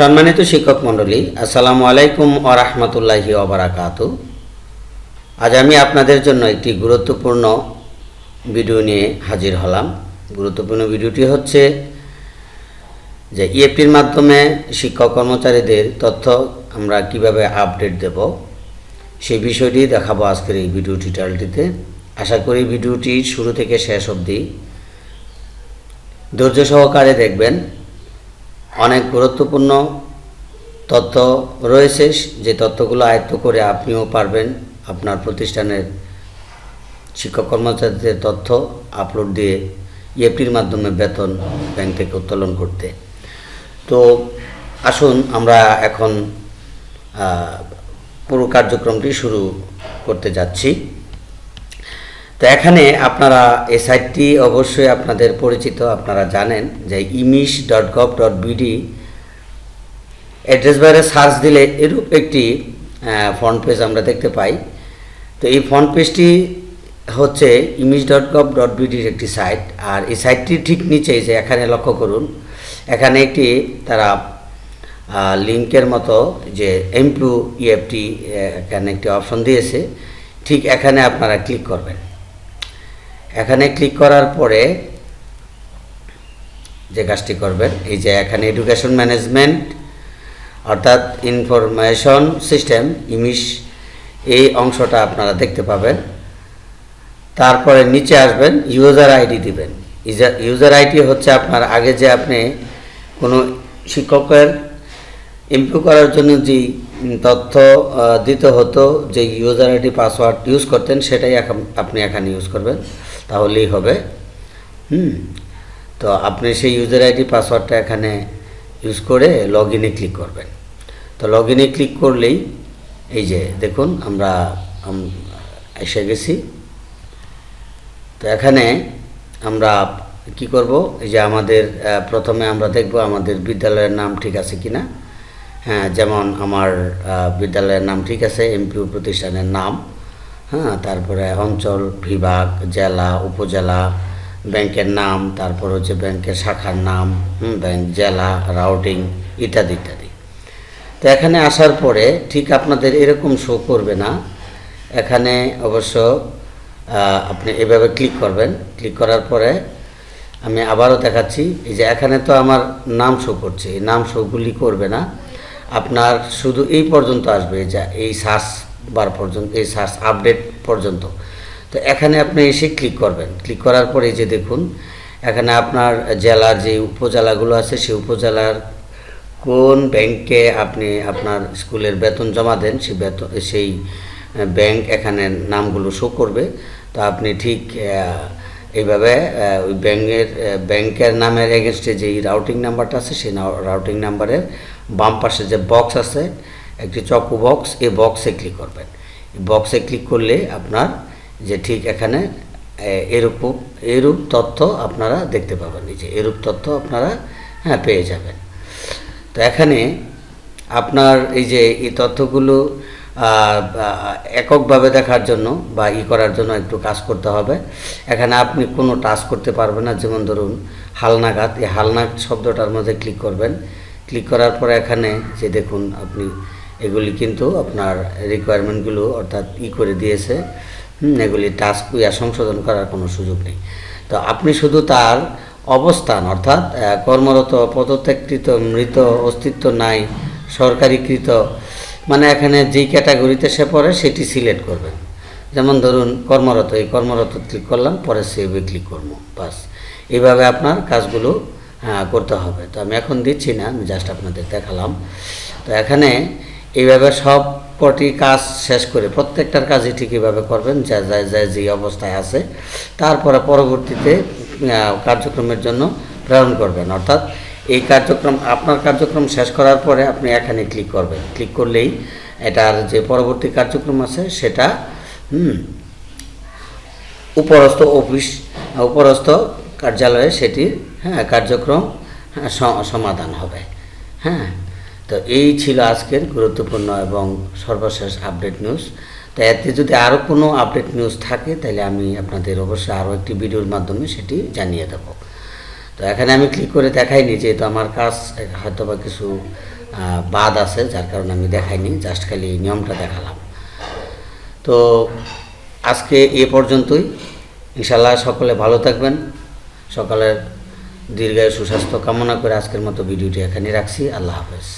সম্মানিত শিক্ষক মণ্ডলী, আসসালামু আলাইকুম ও রহমতুল্লাহি ওবরাকাত আজ আমি আপনাদের জন্য একটি গুরুত্বপূর্ণ ভিডিও নিয়ে হাজির হলাম। গুরুত্বপূর্ণ ভিডিওটি হচ্ছে যে ইএফটির মাধ্যমে শিক্ষক কর্মচারীদের তথ্য আমরা কীভাবে আপডেট দেব, সেই বিষয়টি দেখাবো আজকের এই ভিডিও টিউটোরিয়ালটিতে আশা করি ভিডিওটি শুরু থেকে শেষ অবধি ধৈর্য সহকারে দেখবেন। অনেক গুরুত্বপূর্ণ তথ্য রয়েছে। যে তথ্যগুলো আয়ত্ত করে আপনিও পারবেন আপনার প্রতিষ্ঠানের শিক্ষক কর্মচারীদের তথ্য আপলোড দিয়ে ইএফটির মাধ্যমে বেতন ব্যাংক থেকে উত্তোলন করতে। তো আসুন আমরা এখন পুরো কার্যক্রমটি শুরু করতে যাচ্ছি। তো এখানে আপনারা এই সাইটটি অবশ্যই আপনাদের পরিচিত, আপনারা জানেন যে EMIS dot gov dot BD address বারে সার্চ দিলে এরূপ একটি ফ্রন্ট পেজ আমরা দেখতে পাই। তো এই ফ্রন্ট পেজটি হচ্ছে ইমিশ ডট গভ ডট বিডির একটি সাইট, আর এই সাইটটির ঠিক নিচেই যে এখানে লক্ষ্য করুন, এখানে একটি তারা লিঙ্কের মতো যে এমপ্লু ইএফটি এখানে একটি অপশন দিয়েছে। ঠিক এখানে আপনারা ক্লিক করবেন। এখানে ক্লিক করার পরে যে কাজটি করবেন, এই যে এখানে এডুকেশন ম্যানেজমেন্ট অর্থাৎ ইনফরমেশন সিস্টেম ইমিশ এই অংশটা আপনারা দেখতে পাবেন। তারপরে নিচে আসবেন ইউজার আইডি দিবেন। ইউজার আইডি হচ্ছে আপনার আগে যে আপনি কোনো শিক্ষকের ইমপ্রুভ করার জন্য যে তথ্য দিতে হতো, যে ইউজার আইডি পাসওয়ার্ড ইউজ করতেন, সেটাই আপনি এখানে ইউজ করবেন। তাহলেই হবে। হুম, তো আপনি সেই ইউজার আইডি পাসওয়ার্ডটা এখানে ইউজ করে লগ ইনে ক্লিক করবেন। তো লগ ইনে ক্লিক করলেই এই যে দেখুন আমরা এসে গেছি। তো এখানে আমরা কি করব? এই যে আমাদের প্রথমে আমরা দেখব আমাদের বিদ্যালয়ের নাম ঠিক আছে কি না হ্যাঁ যেমন আমার বিদ্যালয়ের নাম ঠিক আছে এমপিউ প্রতিষ্ঠানের নাম। হ্যাঁ তারপরে অঞ্চল, বিভাগ, জেলা, উপজেলা, ব্যাংকের নাম, তারপর হচ্ছে ব্যাংকের শাখার নাম ব্যাংক, জেলা, রাউটিং ইত্যাদি ইত্যাদি। তো এখানে আসার পরে ঠিক আপনাদের এরকম শো করবে না। এখানে অবশ্য আপনি এভাবে ক্লিক করবেন। ক্লিক করার পরে আমি আবারও দেখাচ্ছি, এই যে এখানে তো আমার নাম শো করছে, এই নাম শোগুলি করবে না। আপনার শুধু এই পর্যন্ত আসবে যা এই সার্চ বার পর্যন্ত, এই সার্চ আপডেট পর্যন্ত। তো এখানে আপনি এসে ক্লিক করবেন। ক্লিক করার পরে যে দেখুন, এখানে আপনার জেলার যে উপজেলাগুলো আছে, সেই উপজেলার কোন ব্যাংকে আপনি আপনার স্কুলের বেতন জমা দেন, সেই বেতন, সেই ব্যাংক এখানে নামগুলো শো করবে। তো আপনি ঠিক এইভাবে ওই ব্যাংকের ব্যাংকের নামের এগেনস্টে যেই রাউটিং নাম্বারটা আছে, সেই রাউটিং নাম্বারের বাম পাশে যে বক্স আছে একটি চকো বক্স এই বক্সে ক্লিক করবেন। বক্সে ক্লিক করলে আপনার যে ঠিক এখানে এরূপ এরূপ তথ্য আপনারা দেখতে পাবেন। এই যে এরূপ তথ্য আপনারা হ্যাঁ পেয়ে যাবেন। তো এখানে আপনার এই যে এই তথ্যগুলো এককভাবে দেখার জন্য বা ই করার জন্য একটু কাজ করতে হবে। এখানে আপনি কোনো টাচ করতে পারবেন না। যেমন ধরুন, হালনাগাদ। এই হালনাগ শব্দটার মধ্যে ক্লিক করবেন। ক্লিক করার পরে এখানে যে দেখুন, আপনি এগুলি কিন্তু আপনার রিকোয়ারমেন্টগুলো অর্থাৎ ই করে দিয়েছে। এগুলি টাস্ক ইয়া সংশোধন করার কোনো সুযোগ নেই। তো আপনি শুধু তার অবস্থান, অর্থাৎ কর্মরত, পদত্যাগকৃত, মৃত, অস্তিত্ব নাই, সরকারিকৃত মানে এখানে যেই ক্যাটাগরিতে সে পড়ে সেটি সিলেক্ট করবেন। যেমন ধরুন, কর্মরত, এই কর্মরত ক্লিক করলাম, পরে সেভে ক্লিক করব, বাস। এইভাবে আপনার কাজগুলো করতে হবে। তো আমি এখন দিচ্ছি না, আমি জাস্ট আপনাদের দেখালাম। তো এখানে এইভাবে সব কটি কাজ শেষ করে প্রত্যেকটার কাজই ঠিক এইভাবে করবেন যা যা যা যে অবস্থায় আছে। তারপরে পরবর্তীতে কার্যক্রমের জন্য প্রেরণ করবেন। অর্থাৎ এই কার্যক্রম আপনার কার্যক্রম শেষ করার পরে আপনি এখানে ক্লিক করবেন। ক্লিক করলেই এটার যে পরবর্তী কার্যক্রম আছে সেটা উপরস্থ অফিস উপরস্থ কার্যালয়ে সেটির হ্যাঁ কার্যক্রম হ্যাঁ, সমাধান হবে। হ্যাঁ তো এই ছিল আজকের গুরুত্বপূর্ণ এবং সর্বশেষ আপডেট নিউজ তো এতে যদি আরও কোনো আপডেট নিউজ থাকে, তাহলে আমি আপনাদের অবশ্যই আরও একটি ভিডিওর মাধ্যমে সেটি জানিয়ে দেব। তো এখানে আমি ক্লিক করে দেখাইনি, যেহেতু আমার কাজ হয়তো বা কিছু বাদ আছে, যার কারণে আমি দেখাইনি জাস্ট খালি নিয়মটা দেখালাম। তো আজকে এ পর্যন্তই। ইনশাল্লাহ সকলে ভালো থাকবেন। সকালের দীর্ঘায়ু সুস্বাস্থ্য কামনা করে আজকের মতো ভিডিওটি এখানে রাখছি। আল্লাহ হাফেজ।